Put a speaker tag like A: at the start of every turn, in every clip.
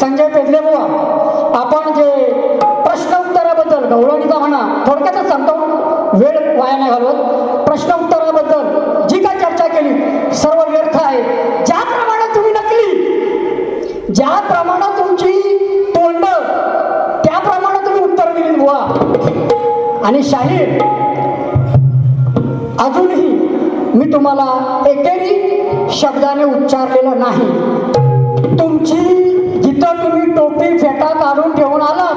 A: संजय पेदले बुवा आपण जे प्रश्न उत्तराबद्दल गवळणीचा म्हणा थोडक्यातच सांगतो वेळ वाया नाही घालवत. प्रश्न उत्तराबद्दल जी काय चर्चा केली सर्व व्यर्थ आहे. ज्याप्रमाणे तुम्ही नकली ज्याप्रमाणे तुमची तोंड त्याप्रमाणे तुम्ही उत्तर दिली बुवा. आणि शाहीर अजूनही मी तुम्हाला एकेरी शब्दाने उच्चारलेलं नाही. टोपी फेटा काढून ठेवून आलात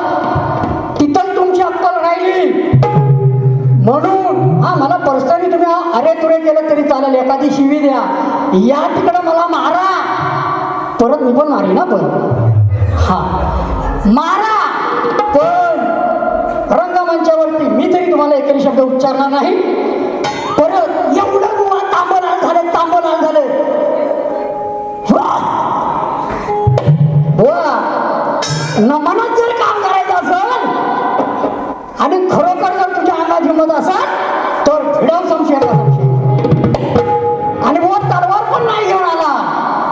A: तिथं तुमची अक्कल राहिली. म्हणून हा मला पर्सनली तुम्ही अरे तुरे केलं तरी चालेल एखादी शिवी द्या. या तिकडं मला मारा. परत मी पण मारी ना पण. हा. मारा. पण रंगमंचावरती मी तरी तुम्हाला एकरी शब्द उच्चारणार नाही. परत एवढं बुवा तांबलाल झालं तांबलाल झालं. म्हणत अंगात तर भिडव संशयाला संशय. आणि मग तलवार पण नाही घेऊन आला.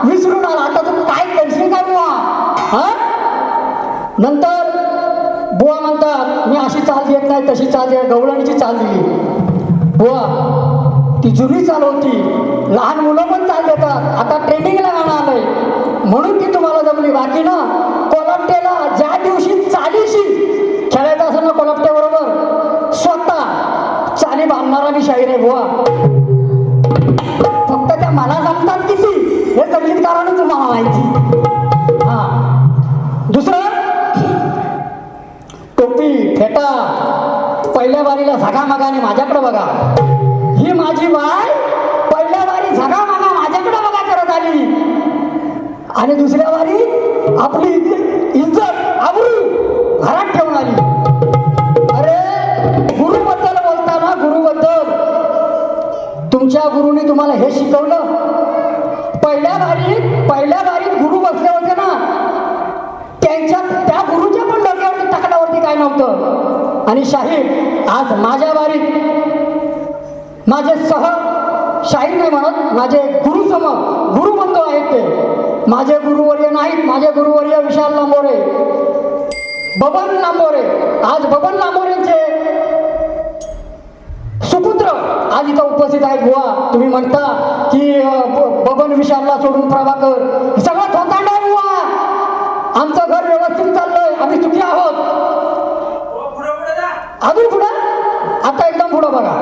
A: विसरून आला. आता तू काय करशील का बुवा? हा? नंतर बुवा म्हणतात मी अशी चाल देत नाही तशी चाल देत गवळणीची चाल दिली. बुवा ती जुनी चाल होती. लहान मुलं पण चाल देतात. आता ट्रेनिंगला गाणं आलंय. म्हणून ती तुम्हाला जमली. बाकी ना कोलपटेला ज्या दिवशी तेव्हा फक्त त्या मला जमतात किती? हे संगीतकारानं तुम्हाला माहिती. हा. दुसरं टोपी फेटा पहिल्या बारीला झगा आणि माझ्याकडे बघा. ही माझी बाय पहिल्या बारी झगा मगा माझ्याकडे बघा करत आली. आणि दुसऱ्या बारी आपली गुरुने तुम्हाला हे शिकवलं. पहिल्या बारीत पहिल्या बारीत गुरु बसले होते ना त्यांच्या त्या गुरुच्या पण डोक्यावरती तकडावरती काय नव्हतं. आणि शाहीर आज माझ्या बारीत माझे सह शाहीर नाही म्हणत माझे गुरु सम गुरुबंधू आहेत ते. माझे गुरुवर्य नाहीत माझे गुरुवर्य विशाल लांबोरे. बबन लांबोरे. आज बबन लांबोरेचे सुपुत्र आज इथं उपस्थित आहेत बुवा. तुम्ही म्हणता की बबन विशालला सोडून प्रभाकर सगळं थोतांड आहे बुवा. आमचं घर व्यवस्थित चाललंय. आम्ही सुखी आहोत. अजून पुढं? आता एकदम पुढं बघा.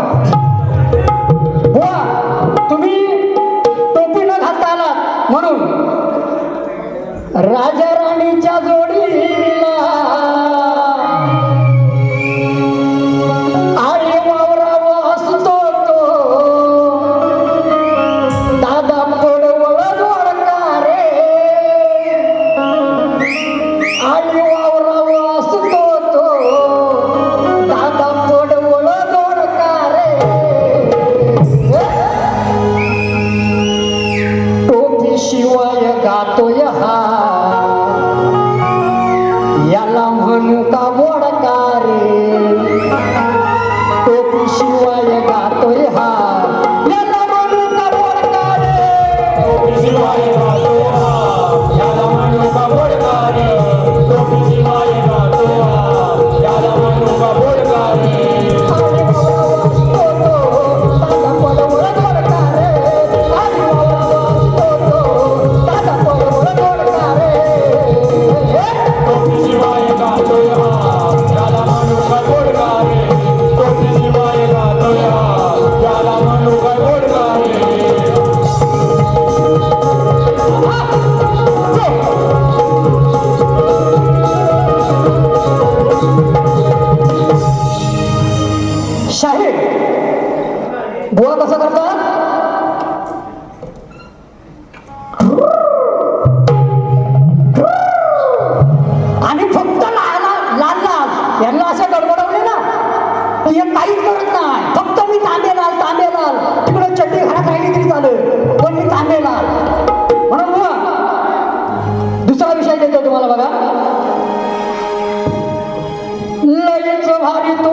A: बुवा तुम्ही टोपी न घालता आलात. म्हणून राजा राणीच्या जोडी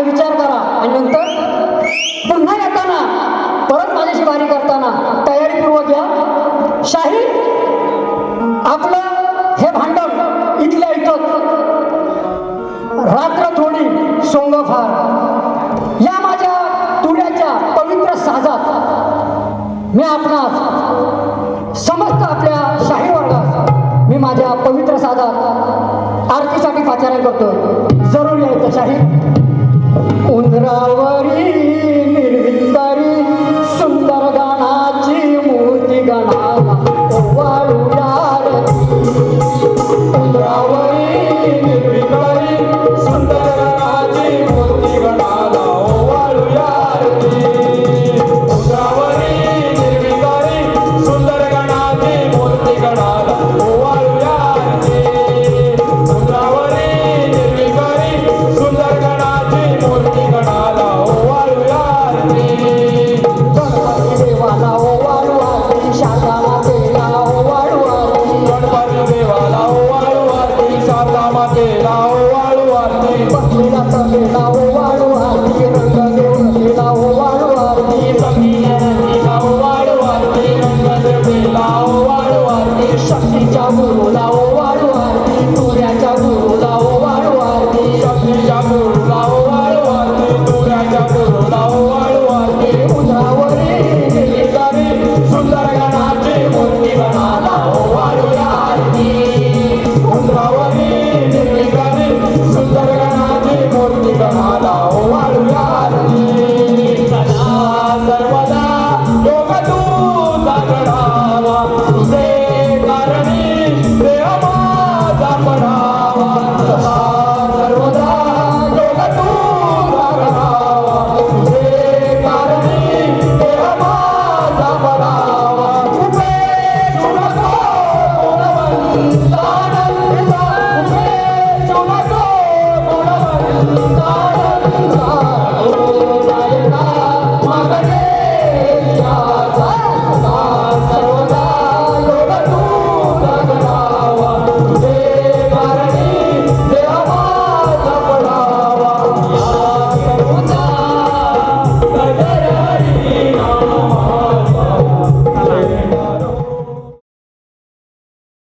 A: हा विचार करा. आणि नंतर पुन्हा येताना परत माझ्याशी बारी करताना तयारीपूर्वक या. शाही आपलं हे भांडण इथल्या इथं. रात्र थोडी सोंग फार या माझ्या तुळ्याच्या पवित्र साजात. मी आपणास समस्त आपल्या शाही वर्गात मी माझ्या पवित्र साजात आरतीसाठी पाचारण करतो जरूर यायचं शाही. वाळू आरती
B: पक्षी नाव वाळू.